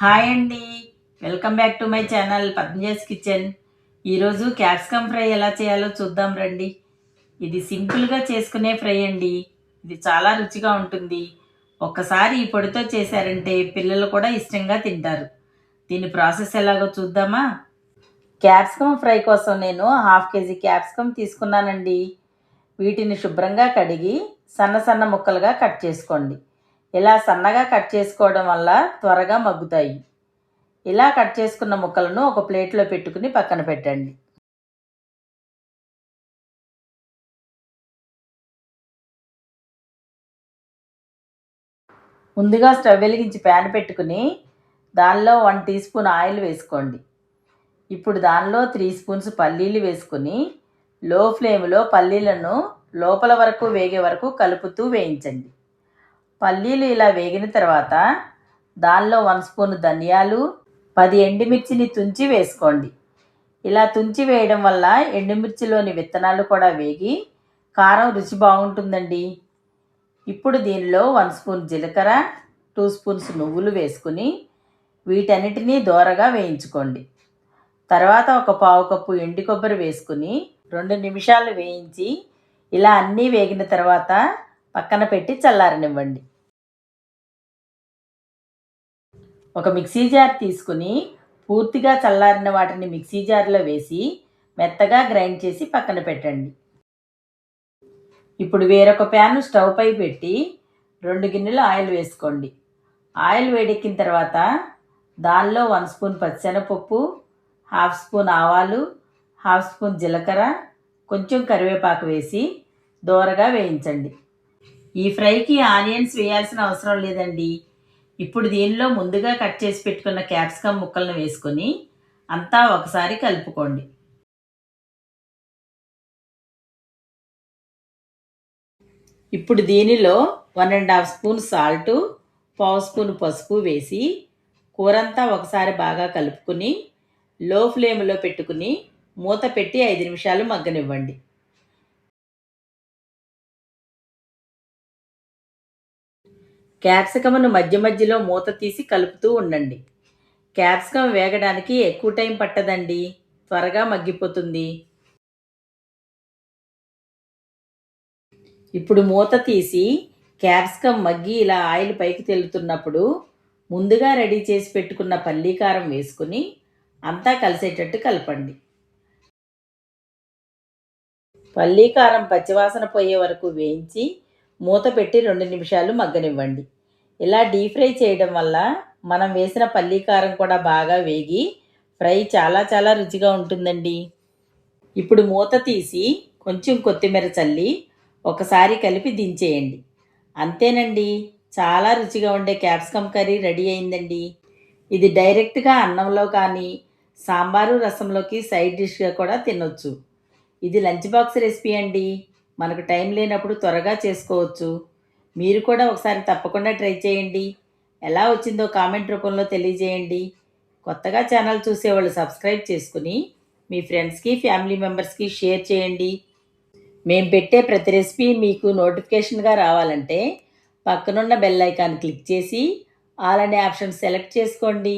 Hi అండి. Welcome back to my channel Padmaja's kitchen. ఈరోజు capsicum fry ఎలా చేయాలో చూద్దాం రండి. ఇది సింపుల్గా చేసుకునే ఫ్రై అండి. ఇది చాలా రుచిగా ఉంటుంది. ఒక్కసారి ఈ పొడితో చేశారంటే పిల్లలు కూడా ఇష్టంగా తింటారు. దీని ప్రాసెస్ ఎలాగో చూద్దామా? క్యాప్సికమ్ ఫ్రై కోసం నేను హాఫ్ కేజీ క్యాప్సికమ్ తీసుకున్నానండి. వీటిని శుభ్రంగా కడిగి సన్న సన్న ముక్కలుగా కట్ చేసుకోండి. ఇలా సన్నగా కట్ చేసుకోవడం వల్ల త్వరగా మగ్గుతాయి. ఇలా కట్ చేసుకున్న ముక్కలను ఒక ప్లేట్లో పెట్టుకుని పక్కన పెట్టండి. ముందుగా స్టవ్ వెలిగించి ప్యాన్ పెట్టుకుని దానిలో వన్ టీ స్పూన్ ఆయిల్ వేసుకోండి. ఇప్పుడు దానిలో త్రీ స్పూన్స్ పల్లీలు వేసుకుని లో ఫ్లేమ్లో పల్లీలను లోపల వరకు వేగే వరకు కలుపుతూ వేయించండి. పల్లీలు ఇలా వేగిన తర్వాత దానిలో వన్ స్పూన్ ధనియాలు పది ఎండుమిర్చిని తుంచి వేసుకోండి. ఇలా తుంచి వేయడం వల్ల ఎండుమిర్చిలోని విత్తనాలు కూడా వేగి కారం రుచి బాగుంటుందండి. ఇప్పుడు దీనిలో వన్ స్పూన్ జీలకర్ర టూ స్పూన్స్ నువ్వులు వేసుకుని వీటన్నిటినీ దోరగా వేయించుకోండి. తర్వాత ఒక పావు కప్పు ఎండు కొబ్బరి వేసుకుని రెండు నిమిషాలు వేయించి ఇలా అన్నీ వేగిన తర్వాత పక్కన పెట్టి చల్లారనివ్వండి. ఒక మిక్సీ జార్ తీసుకుని పూర్తిగా చల్లారిన వాటిని మిక్సీ జార్లో వేసి మెత్తగా గ్రైండ్ చేసి పక్కన పెట్టండి. ఇప్పుడు వేరొక ప్యాన్ స్టవ్ పై పెట్టి రెండు గిన్నెలు ఆయిల్ వేసుకోండి. ఆయిల్ వేడెక్కిన తర్వాత దానిలో వన్ స్పూన్ పచ్చెనపప్పు హాఫ్ స్పూన్ ఆవాలు హాఫ్ స్పూన్ జీలకర్ర కొంచెం కరివేపాకు వేసి దోరగా వేయించండి. ఈ ఫ్రైకి ఆనియన్స్ వేయాల్సిన అవసరం లేదండి. ఇప్పుడు దీనిలో ముందుగా కట్ చేసి పెట్టుకున్న క్యాప్సికమ్ ముక్కలను వేసుకొని అంతా ఒకసారి కలుపుకోండి. ఇప్పుడు దీనిలో one and half spoon salt పావు స్పూన్ పసుపు వేసి కూరంతా ఒకసారి బాగా కలుపుకుని లో ఫ్లేమ్లో పెట్టుకుని మూత పెట్టి ఐదు నిమిషాలు మగ్గనివ్వండి. క్యాప్సికమ్ను మధ్య మధ్యలో మూత తీసి కలుపుతూ ఉండండి. క్యాప్సికమ్ వేగడానికి ఎక్కువ టైం పట్టదండి. త్వరగా మగ్గిపోతుంది. ఇప్పుడు మూత తీసి క్యాప్సికమ్ మగ్గి ఇలా ఆయిల్ పైకి తెలుతున్నప్పుడు ముందుగా రెడీ చేసి పెట్టుకున్న పల్లీకారం వేసుకుని అంతా కలిసేటట్టు కలపండి. పల్లీకారం పచ్చివాసన పోయే వరకు వేయించి మూత పెట్టి రెండు నిమిషాలు మగ్గనివ్వండి. ఇలా డీప్ ఫ్రై చేయడం వల్ల మనం వేసిన పల్లీకారం కూడా బాగా వేగి ఫ్రై చాలా చాలా రుచిగా ఉంటుందండి. ఇప్పుడు మూత తీసి కొంచెం కొత్తిమీర చల్లి ఒకసారి కలిపి దించేయండి. అంతేనండి చాలా రుచిగా ఉండే క్యాప్సికమ్ కర్రీ రెడీ అయిందండి. ఇది డైరెక్ట్గా అన్నంలో కానీ సాంబారు రసంలోకి సైడ్ డిష్గా కూడా తినొచ్చు. ఇది లంచ్ బాక్స్ రెసిపీ అండి. మనకు టైం లేనప్పుడు త్వరగా చేసుకోవచ్చు. మీరు కూడా ఒకసారి తప్పకుండా ట్రై చేయండి. ఎలా వచ్చిందో కామెంట్ రూపంలో తెలియజేయండి. కొత్తగా ఛానల్ చూసేవాళ్ళు సబ్స్క్రైబ్ చేసుకుని మీ ఫ్రెండ్స్కి ఫ్యామిలీ మెంబర్స్కి షేర్ చేయండి. మేము పెట్టే ప్రతి రెసిపీ మీకు నోటిఫికేషన్గా రావాలంటే పక్కనున్న బెల్ ఐకాన్ క్లిక్ చేసి ఆల్ అనే ఆప్షన్ సెలెక్ట్ చేసుకోండి.